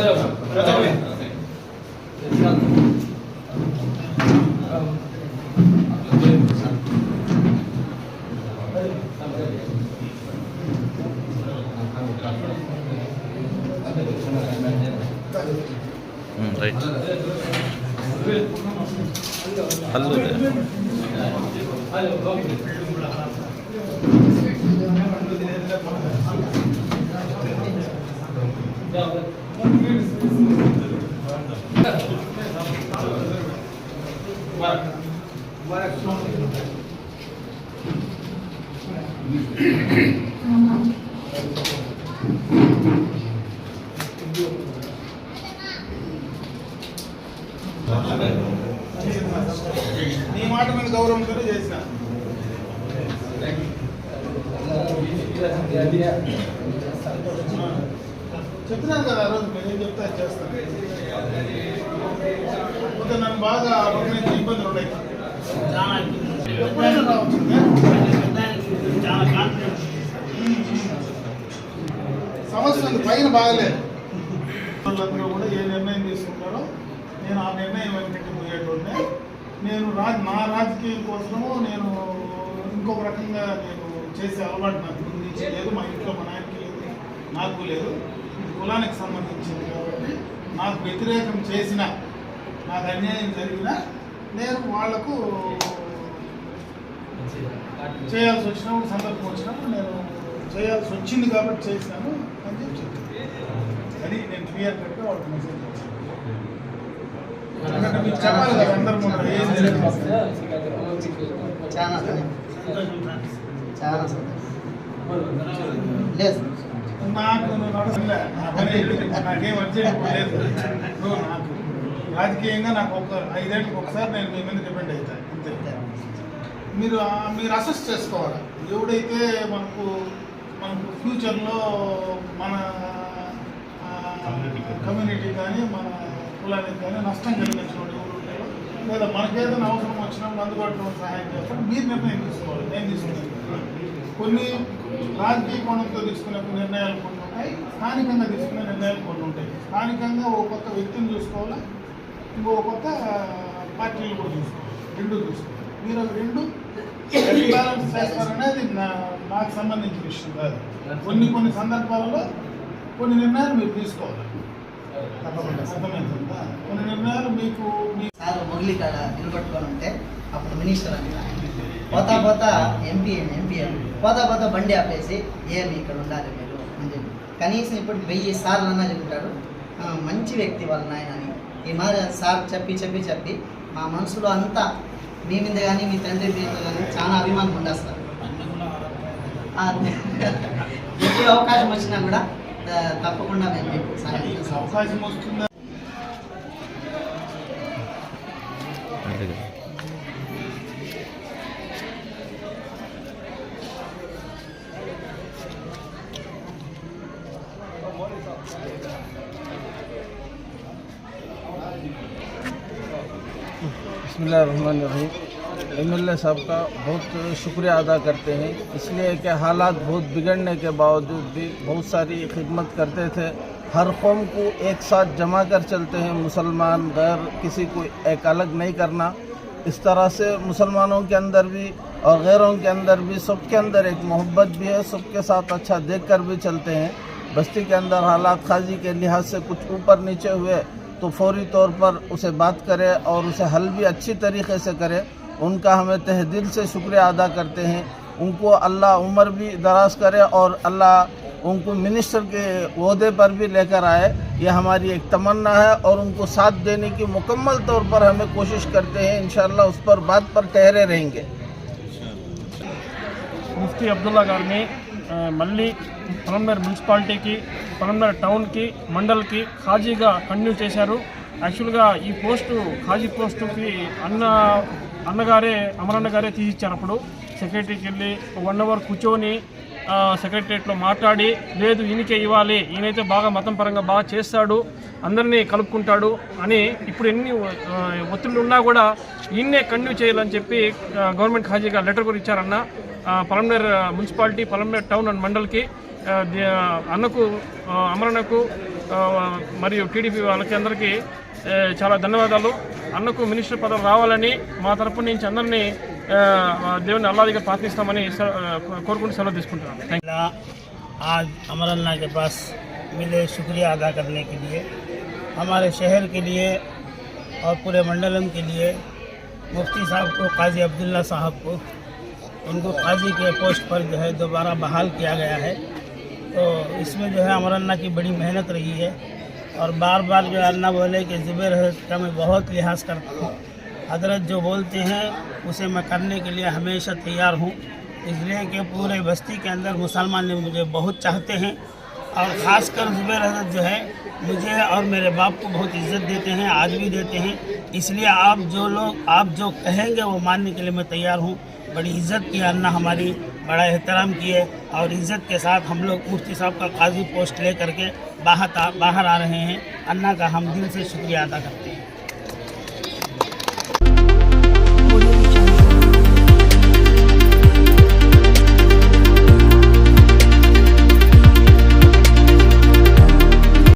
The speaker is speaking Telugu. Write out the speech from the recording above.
大丈夫大丈夫はい。నీ మాట మీద గౌరవంతో చేసిన. చెప్తున్నాను కదా ఆ రోజు నేను చెప్తా చేస్తాను నన్ను బాగా ఇబ్బందులు ఉన్నాయి సమస్య ఉంది పైన బాగలేదు కూడా ఏ నిర్ణయం తీసుకుంటారో నేను ఆ నిర్ణయం వెనకటి పోయేటోడినే నేను రాజ్ నా రాజకీయం కోసము నేను ఇంకొక రకంగా నేను చేసే అలవాటు నాకు గురించి లేదు. మా ఇంట్లో మా నాయనకి లేదు నాకు లేదు. కులానికి సంబంధించింది కాబట్టి నాకు వ్యతిరేకం చేసిన నాకు అన్యాయం జరిగినా నేను వాళ్ళకు చేయాల్సి వచ్చినప్పుడు సందర్భం వచ్చినప్పుడు నేను చేయాల్సి వచ్చింది కాబట్టి చేసినాను అని చెప్పి. అది నేను క్లియర్ కట్గా వాళ్ళకి మెసేజ్ చేశాను. ఎందుకంటే చెప్పాలి కదా అందరి ఏం చాలా చాలా లేదు. నాకు నువ్వు. నాకేం అర్జెంట్ లేదు. నువ్వు నాకు రాజకీయంగా నాకు ఒక ఐదేళ్ళకి ఒకసారి నేను మీ మీద డిపెండ్ అవుతాను అంతే. మీరు మీరు అసెస్ చేసుకోవాలి? ఎవడైతే మనకు మనకు ఫ్యూచర్లో మన కమ్యూనిటీ కానీ. మన కులానికి కానీ నష్టం కలిగించిన వాడు ఎవరు లేదా మనకేదైనా అవసరం వచ్చినప్పుడు అందుబాటులో సహాయం చేస్తాడు. మీరు నిర్ణయం తీసుకోవాలి. నేను తీసుకున్నాను కొన్ని రాజకీయ కోణంతో తీసుకునే నిర్ణయాలు కొన్ని ఉంటాయి స్థానికంగా తీసుకునే నిర్ణయాలు కొన్ని ఉంటాయి. స్థానికంగా ఓ కొత్త వ్యక్తిని చూసుకోవాలి? ఇంకో కొత్త పార్టీలు కూడా చూసుకోవాలి రెండు చూసుకోవాలి మీరు రెండు. బ్యాలెన్స్ చేస్తారనేది నాకు సంబంధించిన విషయం కాదు. కొన్ని కొన్ని సందర్భాలలో కొన్ని నిర్ణయాలు మీరు తీసుకోవాలి. తప్పకుండా. అర్థమవుతుందా కొన్ని నిర్ణయాలు మీకు మీ సార్ మురళి కాడ నిలబట్టుకొని ఉంటే అప్పుడు మినిస్టర్ అంట పోతా పోతా ఎంపీ ఎంపీ పోతా పోతా బండి ఆపేసి ఏమి ఇక్కడ ఉండాలి మీరు? అని చెప్పి. కనీసం ఇప్పుడు వెయ్యి సార్లు అన్నా చెప్తాడు. "ఆ, మంచి వ్యక్తి వాళ్ళ నాయన అని. ఈ మాదిరి సార్ చెప్పి చెప్పి చెప్పి మా మనసులో అంతా మీ మీద కానీ మీ తండ్రి మీద కానీ చాలా అభిమానం ఉండేస్తారు ఎప్పుడు అవకాశం వచ్చినా కూడా తప్పకుండా మేము మీకు بسم اللہ الرحمن الرحیم۔ ایم اللہ صاحب کا بہت شکریہ ادا کرتے ہیں۔ اس لیے کہ حالات بہت بگڑنے کے باوجود بھی بہت ساری خدمت کرتے تھے۔ ہر قوم کو ایک ساتھ جمع کر چلتے ہیں۔ مسلمان، غیر، کسی کو ایک الگ نہیں کرنا۔ اس طرح سے مسلمانوں کے اندر بھی اور غیروں کے اندر بھی سب کے اندر ایک محبت بھی ہے۔ سب کے ساتھ اچھا دیکھ کر بھی چلتے ہیں۔ بستی کے اندر حالات خاضی کے لحاظ سے کچھ اوپر نیچے ہوئے تو فوری طور پر اسے بات کرے اور اسے حل بھی اچھی طریقے سے کرے، ان کا ہمیں تہ دل سے شکریہ ادا کرتے ہیں۔ ان کو اللہ عمر بھی دراز کرے اور اللہ ان کو منسٹر کے عہدے پر بھی لے کر آئے۔ یہ ہماری ایک تمنا ہے اور ان کو ساتھ دینے کی مکمل طور پر ہمیں کوشش کرتے ہیں۔ انشاءاللہ اس پر بات پر ٹھہرے رہیں گے۔ مفتی عبداللہ گارمی మళ్ళీ పొలంనేరు మున్సిపాలిటీకి పొలంనేరు టౌన్కి మండల్కి ఖాజీగా కంటిన్యూ చేశారు. యాక్చువల్గా ఈ పోస్టు ఖాజీ పోస్టుకి అన్న అన్నగారే అమరన్న గారే తీసిచ్చారు అప్పుడు. సెక్రటరీకి వెళ్ళి వన్ అవర్ కూర్చొని సెక్రటరియట్లో మాట్లాడి లేదు ఈయనకే ఇవ్వాలి. ఈయనైతే బాగా మతం పరంగా బాగా చేస్తాడు. అందరినీ కలుపుకుంటాడు అని ఇప్పుడు ఎన్ని ఒత్తిళ్ళు ఉన్నా కూడా ఈయన్నే కంటిన్యూ చేయాలని చెప్పి గవర్నమెంట్ ఖాజీగా లెటర్ కూడా ఇచ్చారన్న. Palamaner municipality Palamaner town and మండల్కి అన్నకు అమరణకు మరియు టీడీపీ వాళ్ళకి అందరికీ చాలా ధన్యవాదాలు. అన్నకు మినిస్టర్ పదవి రావాలని మా తరపు నుంచి అందరినీ దేవుని అల్లా ప్రార్థిస్తామని కోరుకుంటూ సెలవు తీసుకుంటున్నాం. آج امر اللہ کے پاس ملے شکریہ ادا کرنے کے لیے ہمارے شہر کے لیے اور پورے منڈلم کے لیے مفتی صاحب کو قاضی عبداللہ صاحب کو ان کو قاضی کے پوسٹ پر جو ہے دوبارہ بحال کیا گیا ہے تو اس میں جو ہے امر اللہ کی بڑی محنت رہی ہے اور بار بار جو ہے اللہ بولے کہ ذبح کا میں بہت لحاظ کرتا ہوں. حضرت جو بولتے ہیں، اسے میں کرنے کے لیے ہمیشہ تیار ہوں۔ اس لیے کہ پورے بستی کے اندر مسلمان نے مجھے بہت چاہتے ہیں۔ اور خاص کر زبیر حضرت جو ہے، مجھے اور میرے باپ کو بہت عزت دیتے ہیں آج بھی دیتے ہیں۔ اس لیے آپ جو لوگ، آپ جو کہیں گے، وہ ماننے کے لیے میں تیار ہوں۔ بڑی عزت کی اللہ ہماری بڑا احترام کیے۔ اور عزت کے ساتھ ہم لوگ مفتی صاحب کا قاضی پوسٹ لے کر کے باہر باہر آ رہے ہیں۔ انا کا ہم دل سے شکریہ ادا کرتے ہیں۔